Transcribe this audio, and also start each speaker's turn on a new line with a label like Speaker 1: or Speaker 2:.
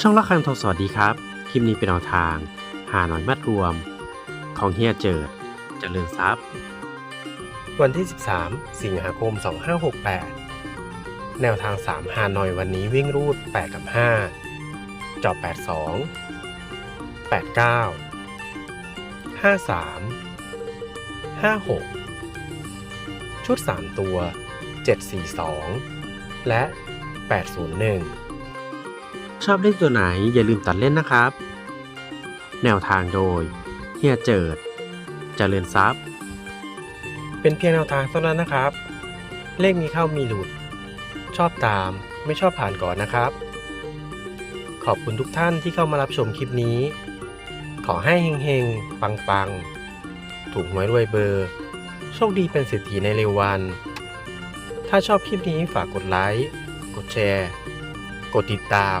Speaker 1: ช่องละครังทองสวัสดีครับ คลิปนี้เป็นแนวทาง หาหน่อยมัดรวม ของเฮียเจิดเจริญทรัพย์ วันที่ 13 สิงหาคม 2568 แนวทาง 3 หาหน่อยวันนี้วิ่งรูด 8 กับ 5 จอบ 82 89 53 56 ชุด 3 ตัว 742 และ 801 ชอบเล่นตัวไหนอย่าลืมตัดเล่นนะครับ แนวทางโดยเฮียเจิดจเจริญทรัพย์ เป็นเพียงแนวทางเท่านั้นนะครับ เลขมีเข้ามีหลุด ชอบตามไม่ชอบผ่านก่อนนะครับ ขอบคุณทุกท่านที่เข้ามารับชมคลิปนี้ ขอให้เฮงๆ ปังๆ ถูกหวยรวยเบอร์ โชคดีเป็นเศรษฐีในเร็ววัน ถ้าชอบคลิปนี้ฝากกดไลค์ กดแชร์ กดติดตาม